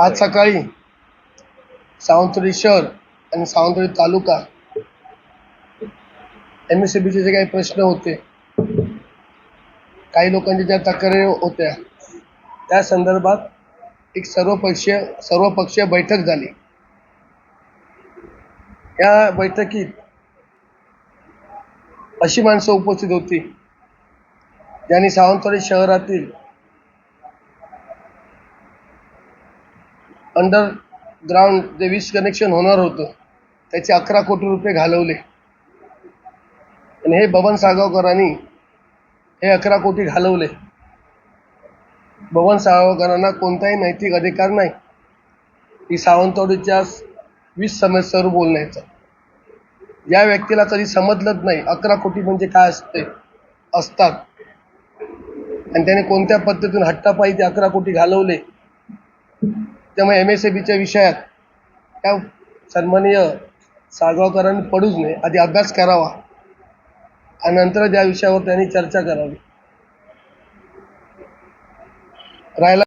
आज सकाळी सावंतवाडी शहर आणि सावंतवाडी तालुका एम एस सी बीचे जे काही प्रश्न होते. काही लोकांच्या ज्या तक्रारी होत्या त्या संदर्भात एक सर्वपक्षीय सर्वपक्षीय बैठक झाली. या बैठकीत अशी माणसं उपस्थित होती ज्यांनी सावंतवाडी शहरातील अंडरग्राऊंड जे वीज कनेक्शन होणार होतं त्याचे अकरा कोटी रुपये घालवले. आणि हे बबन साळगावकरांनी हे अकरा कोटी घालवले. बबन साळगावकरांना कोणताही नैतिक अधिकार नाही. की सावंतवाडीच्या वीज समस्येवर बोलण्याचा या व्यक्तीला कधी समजलंच नाही अकरा कोटी म्हणजे काय असते असतात. आणि त्याने कोणत्या पद्धतीतून हट्टापायी ते अकरा कोटी घालवले त्यामुळे एम एस ए बीच्या विषयात त्या सन्माननीय साळगावकरांनी पडूच नये. आधी अभ्यास करावा. आणि नंतर त्या विषयावर त्यांनी चर्चा करावी. राहिला